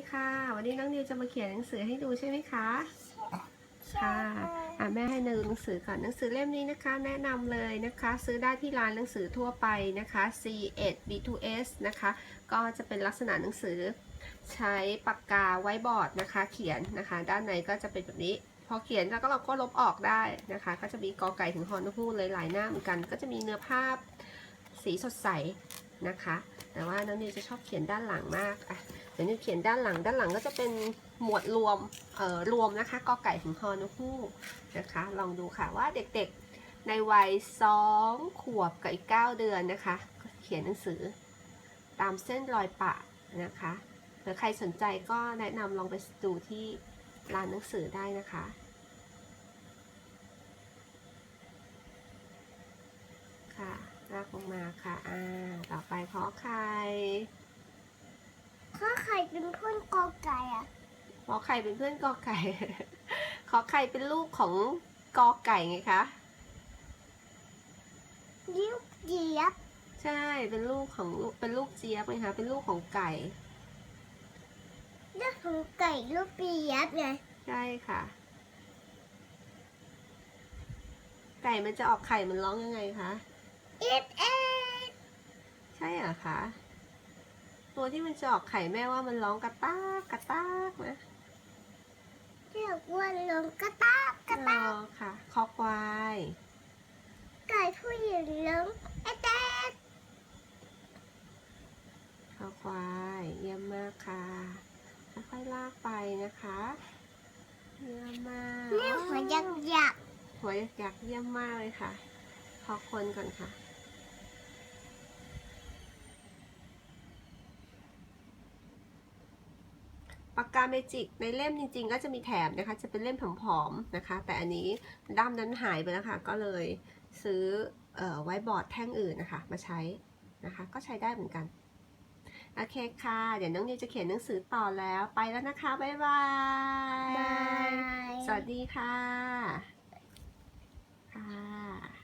ดีค่ะ วันนี้น้องนิวจะมาเขียนหนังสือให้ดูใช่ไหมคะ ค่ะอะแม่ให้ดูหนังสือก่อนหนังสือเล่มนี้นะคะ แนะนำเลยนะคะ ซื้อได้ที่ร้านหนังสือทั่วไปนะคะ C1 B2S นะคะ ก็จะเป็นลักษณะหนังสือใช้ปากกาไว้บอร์ดนะคะ เขียนนะคะ ด้านในก็จะเป็นแบบนี้ พอเขียนแล้วก็เราก็ลบออกได้นะคะ ก็จะมีกอไก่ถึงฮอนฮูกเลยหลายหน้าเหมือนกัน ก็จะมีเนื้อภาพสีสดใสนะคะ แต่ว่าน้องนิวจะชอบเขียนด้านหลังมากอะ ดี๋ยวนิวเขียนด้านหลัง ด้านหลังก็จะเป็นหมวดรวม เอ่อ รวมนะคะ กอไก่ถึงฮอนฮูกนะคะ ลองดูค่ะว่าเด็กๆ ในวัย2ขวบกับอีก 9 เดือนนะคะ เขียนหนังสือ ตามเส้นรอยปะนะคะหรือใครสนใจก็แนะนำลองไปดูที่ร้านหนังสือได้นะคะค่ะลากลงมาค่ะ อ่า ต่อไปขอไข่ข้าไข่ เป็นเพื่อนกอไก่อะขอไข่เป็นเพื่อนกอไก่ ขอไข่เป็นลูกของกอไก่ไงคะยิ้วเจี๊ยบ ใช่เป็นลูกของลูกเป็นลูกเจี๊ยบไงคะเป็นลูกของไก่เรื่องของไก่ลูกเปียบไงใช่ค่ะ ไก่มันจะออกไข่มันร้องยังไงคะเอ็ดเอ็ดใช่เหรอคะ ตัวที่มันจะออกไข่แม่ว่ามันร้องกระตากกระตากนะเรียกว่าลงกระตากกระตากอ๋อค่ะ คอควายไก่ผู้หญิงลงเอ็ดเอ็ดคอควายเยี่ยมมากค่ะค่อยๆลากไปนะคะเยี่ยมมากเรียกหัวยักษ์ยักษ์หัวยักษ์เยี่ยมมากเลยค่ะ ขอคนก่อนค่ะ ปากกาเมจิกในเล่มจริง ๆ ก็จะมีแถมนะคะ จะเป็นเล่มผอมๆนะคะ แต่อันนี้ด้ามนั้นหายไปแล้วค่ะ ก็เลยซื้อเออไว้บอร์ดแท่งอื่นนะคะ มาใช้นะคะ ก็ใช้ได้เหมือนกัน โอเคค่ะ เดี๋ยวน้องนิวจะเขียนหนังสือต่อแล้ว ไปแล้วนะคะ บ๊ายบายบายสวัสดีค่ะค่ะ